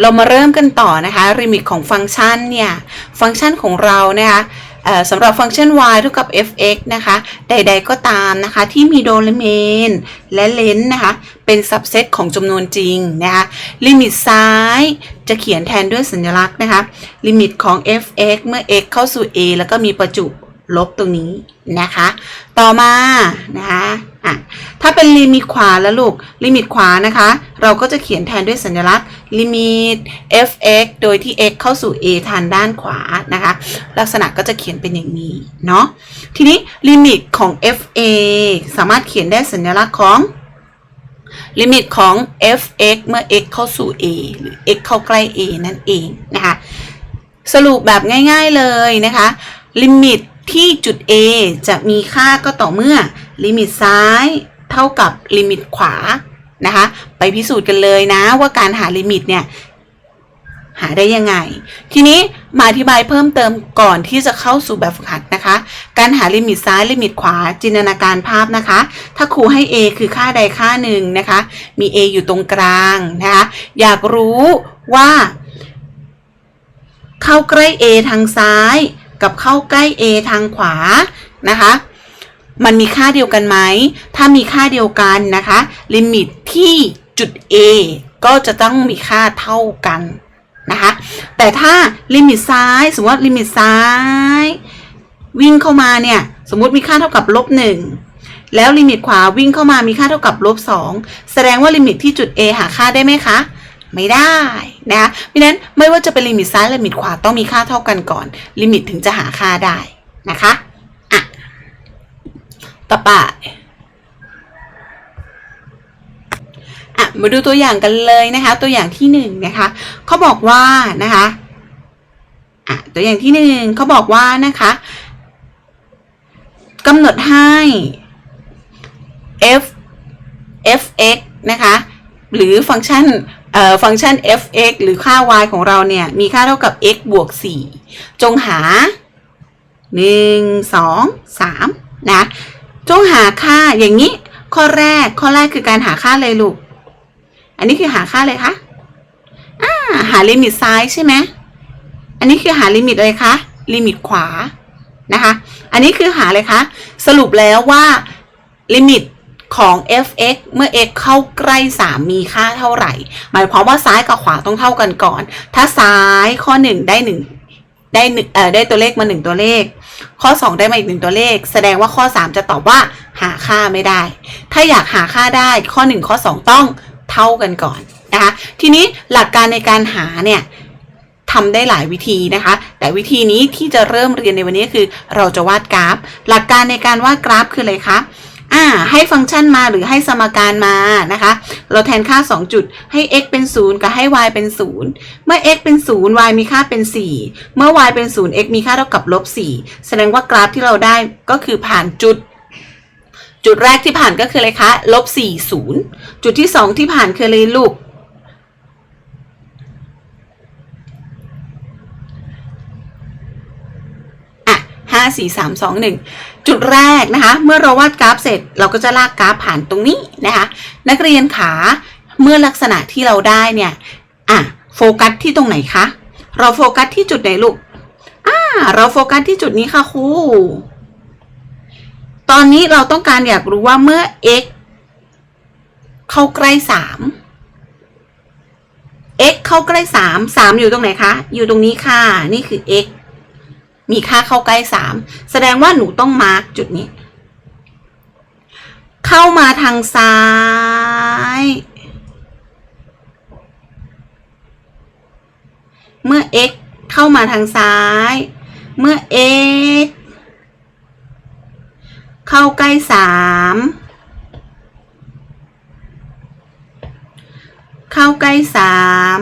เรามาเริ่มกันต่อนะคะลิมิตของฟังก์ชันเนี่ย ฟังก์ชันของเรานะคะสำหรับฟังก์ชัน y เท่ากับ f(x) นะคะ ใด ๆ ก็ตามนะคะ ที่มีโดเลเมนและเลนส์นะคะ เป็นสับเซตของจำนวนจริงนะคะ ลิมิตซ้ายจะเขียนแทนด้วยสัญลักษณ์นะคะ ลิมิตของ f(x) เมื่อ x เข้าสู่ a แล้วก็มีประจุ ลบตรงนี้นะคะ ต่อมานะคะอะถ้าเป็นลิมิตขวาแล้วลูก ลิมิตขวานะคะ เราก็จะเขียนแทนด้วยสัญลักษณ์ลิมิต f(x) โดยที่ x เข้าสู่ a ทางด้านขวานะคะ ลักษณะก็จะเขียนเป็นอย่างนี้เนาะ ทีนี้ลิมิตของ fa สามารถเขียนได้สัญลักษณ์ของลิมิตของ f(x) เมื่อ x เข้าสู่ a หรือ x เข้าใกล้ a นั่นเองนะคะ สรุปแบบง่าย ๆเลยนะคะ ลิมิต ที่จุด A จะมีค่าก็ต่อเมื่อลิมิตซ้ายเท่ากับลิมิตขวานะคะ ไปพิสูจน์กันเลยนะว่าการหาลิมิตเนี่ยหาได้ยังไง ทีนี้มาอธิบายเพิ่มเติมก่อนที่จะเข้าสู่แบบฝึกหัดนะคะ การหาลิมิตซ้ายลิมิตขวาจินตนาการภาพนะคะ ถ้าครูให้ a คือค่าใดค่าหนึ่งนะคะ มี a อยู่ตรงกลางนะคะ อยากรู้ว่า เข้าใกล้ A ทางซ้าย กับเข้าใกล้ A ทางขวานะคะ มันมีค่าเดียวกันไหม ถ้ามีค่าเดียวกันนะคะ ลิมิตที่จุด A ก็จะต้องมีค่าเท่ากันนะคะ แต่ถ้าลิมิตซ้าย สมมติว่าลิมิตซ้าย วิ่งเข้ามาเนี่ยสมมุติมีค่าเท่ากับลบหนึ่งแล้วลิมิตขวาวิ่งเข้ามามีค่าเท่ากับลบสองแสดงว่าลิมิตที่จุด A หาค่าได้ไหมคะ ไม่ได้นะคะเพราะฉะนั้นไม่ว่าจะเป็นลิมิตซ้ายลิมิตขวาต้องมีค่าเท่ากันก่อน ลิมิตถึงจะหาค่าได้นะคะอะต่อไปอะมาดูตัวอย่างกันเลยนะคะ ตัวอย่างที่หนึ่งนะคะเขาบอกว่านะคะอะตัวอย่างที่หนึ่งเขาบอกว่านะคะกำหนดให้ f f(x) นะคะ หรือฟังก์ชัน ฟังก์ชัน f(x) หรือค่า y ของเราเนี่ย มีค่าเท่ากับ x บวก 4 จงหา 1 2 3 นะ จงหาค่าอย่างนี้ ข้อแรกข้อแรกคือการหาค่าเลยลูก อันนี้คือหาค่าเลยคะอ่าหาลิมิตซ้ายใช่ไหมอันนี้คือหาลิมิตอะไรคะลิมิตขวานะคะ อันนี้คือหาเลยคะ สรุปแล้วว่าลิมิต ของ f(x) เมื่อ x เข้าใกล้ 3 มีค่าเท่าไหร่ หมายความว่าซ้ายกับขวาต้องเท่ากันก่อน ถ้าซ้ายข้อ 1 ได้ 1 ได้หนึ่งเอ่อได้ตัวเลขมา 1 ตัวเลข ข้อ 2 ได้มาอีก 1 ตัวเลข แสดงว่าข้อ 3 จะตอบว่าหาค่าไม่ได้ ถ้าอยากหาค่าได้ข้อ 1 ข้อ 2 ต้องเท่ากันก่อนนะคะทีนี้หลักการในการหาเนี่ยทำได้หลายวิธีนะคะ แต่วิธีนี้ที่จะเริ่มเรียนในวันนี้คือ เราจะวาดกราฟ หลักการในการวาดกราฟคืออะไรคะ อ่าให้ฟังก์ชันมาหรือให้สมการมานะคะ เราแทนค่า 2 จุดให้ x เป็น 0 กับให้ y เป็น 0 เมื่อ x เป็น 0 y มีค่าเป็น 4 เมื่อ y เป็น 0 x มีค่าเท่ากับลบ4แสดงว่ากราฟที่เราได้ก็คือผ่านจุด จุดแรกที่ผ่านก็คืออะไรคะลบ4 0 จุดที่ 2 ที่ผ่านคืออะไรลูก 5 4 3 2 1 จุดแรกนะคะ เมื่อเราวาดกราฟเสร็จ เราก็จะลากกราฟผ่านตรงนี้นะคะ นักเรียนขา เมื่อลักษณะที่เราได้เนี่ย อะ โฟกัสที่ตรงไหนคะ เราโฟกัสที่จุดไหนลูก อ่า เราโฟกัสที่จุดนี้ค่ะครู ตอนนี้เราต้องการอยากรู้ว่าเมื่อ x เข้าใกล้ 3 x เข้าใกล้ 3 3 อยู่ตรงไหนคะ อยู่ตรงนี้ค่ะ นี่คือ x มีค่าเข้าใกล้สามแสดงว่าหนูต้องมาร์กจุดนี้ เข้ามาทางซ้าย เมื่อ x เข้ามาทางซ้าย เมื่อ x เข้าใกล้สามเข้าใกล้สาม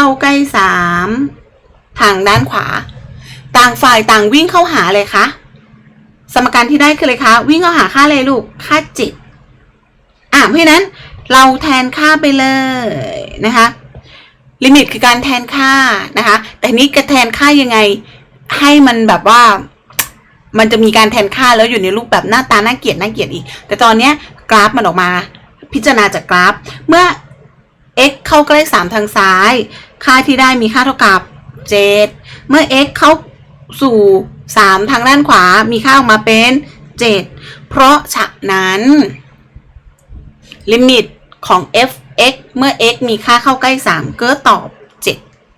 เข้าใกล้สามทางด้านขวา ต่างฝ่ายต่างวิ่งเข้าหาเลยคะสมการที่ได้คืออะไรคะ วิ่งเข้าหาค่าอะไรลูกค่าจ็ดอะเพราะฉะนั้นเราแทนค่าไปเลยนะคะลิมิตคือการแทนค่านะคะ แต่นี้จะแทนค่ายังไง ให้มันแบบว่า มันจะมีการแทนค่าแล้วอยู่ในรูปแบบหน้าตาน่าเกลียดน่าเกลียดอีก แต่ตอนเนี้ยกราฟมันออกมา พิจารณาจากกราฟ เมื่อ x เข้าใกล้3ทางซ้าย ค่าที่ได้มีค่าเท่ากับ 7 เมื่อ x เข้าสู่ 3 ทางด้านขวา มีค่าออกมาเป็น 7 เพราะฉะนั้น ลิมิตของ f(x) เมื่อ x มีค่าเข้าใกล้ 3 ก็ตอบ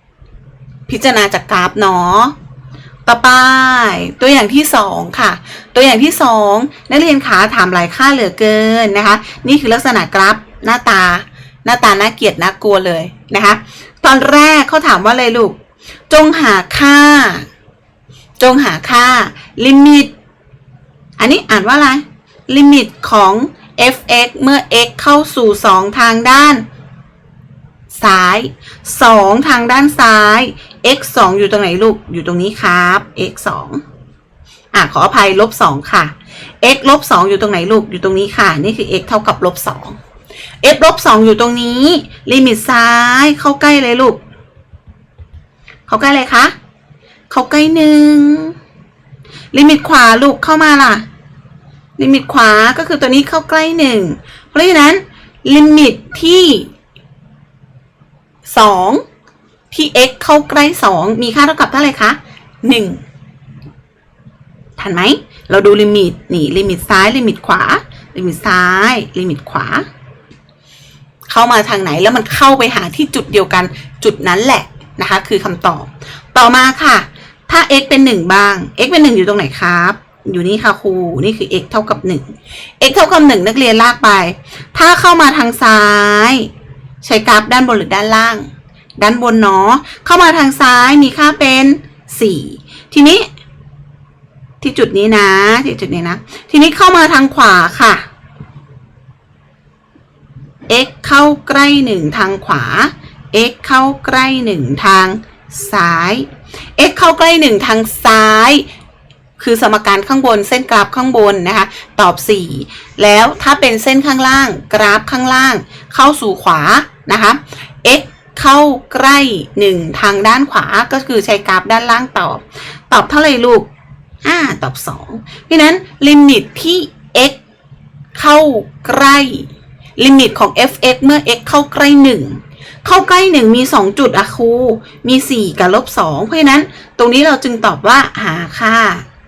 7 พิจารณาจากกราฟเนาะต่อไปตัวอย่างที่ 2 ค่ะ ตัวอย่างที่ 2 นักเรียนขาถามหลายค่าเหลือเกินนะคะ นี่คือลักษณะกราฟหน้าตาหน้าตาน่าเกลียดน่ากลัวเลยนะคะ อนแรกเขาถามว่าอะไรลูก จงหาค่า จงหาค่า ลิมิต อันนี้อ่านว่าอะไร ลิมิตของ f(x) เมื่อ x เข้าสู่ 2 ทางด้าน ซ้าย 2 ทางด้านซ้าย x 2 อยู่ตรงไหนลูก อยู่ตรงนี้ครับ x 2อะขออภัยลบ2ค่ะ x ลบ2อยู่ตรงไหนลูก อยู่ตรงนี้ค่ะ นี่คือ x เท่ากับลบ2 f ลบ2อยู่ตรงนี้ ลิมิตซ้ายเข้าใกล้เลยลูก เข้าใกล้เลยคะเข้าใกล้หนึ่งลิมิตขวาลูกเข้ามาล่ะ ลิมิตขวาก็คือตัวนี้เข้าใกล้หนึ่งเพราะฉะนั้น ลิมิตที่สองที่ x เข้าใกล้สองมีค่าเท่ากับเท่าไหร่คะหนึ่งทันไหม เราดูลิมิต นี่ ลิมิตซ้าย ลิมิตขวา ลิมิตซ้าย ลิมิตขวา เข้ามาทางไหนแล้วมันเข้าไปหาที่จุดเดียวกันจุดนั้นแหละนะคะ คือคำตอบ ต่อมาค่ะ ถ้า x เป็นหนึ่งบ้าง x เป็นหนึ่งอยู่ตรงไหนครับ อยู่นี่ค่ะครูนี่คือ x เท่ากับหนึ่ง x เท่ากับหนึ่งนักเรียนลากไป ถ้าเข้ามาทางซ้าย ใช้กราฟด้านบนหรือด้านล่าง ด้านบนเนาะเข้ามาทางซ้ายมีค่าเป็นสี่ทีนี้ที่จุดนี้นะที่จุดนี้นะ ทีนี้เข้ามาทางขวาค่ะ x เข้าใกล้หนึ่งทางขวา x เข้าใกล้หนึ่งทางซ้าย x เข้าใกล้หนึ่งทางซ้าย คือสมการข้างบนเส้นกราฟข้างบนนะคะ ตอบ 4 แล้วถ้าเป็นเส้นข้างล่าง กราฟข้างล่าง เข้าสู่ขวานะคะ x เข้าใกล้ 1 ทางด้านขวาก็คือใช้กราฟด้านล่างตอบ ตอบเท่าไหร่ลูกอ่าตอบ2เพราะนั้นลิมิตที่ x เข้าใกล้ ลิมิตของ f(x) เมื่อ x เข้าใกล้ 1 เข้าใกล้ 1 มี 2 จุดอะครู มี 4 กับลบ 2 เพราะฉะนั้น ตรงนี้เราจึงตอบว่าหาค่า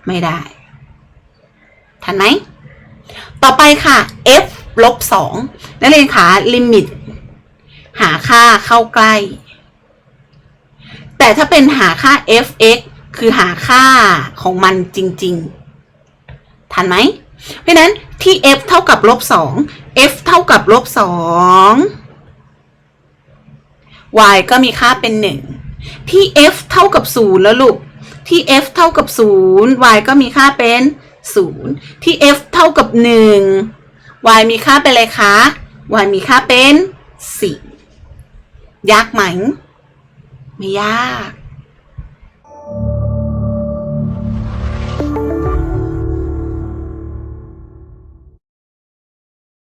ไม่ได้ ทันไหม ต่อไปค่ะ f ลบ 2 นักเรียนขาลิมิต หาค่าเข้าใกล้ แต่ถ้าเป็นหาค่า f(x) คือหาค่าของมันจริง ๆ ทันไหม เพราะฉะนั้นที่ f เท่ากับลบ2 f เท่ากับลบ2 y ก็มีค่าเป็น 1 ที่ f เท่ากับ0แล้วลูก ที่ f เท่ากับ0 y ก็มีค่าเป็น 0 ที่ f เท่ากับ 1 y มีค่าเป็นอะไรคะ y มีค่าเป็น 4 ยากไหม ไม่ยาก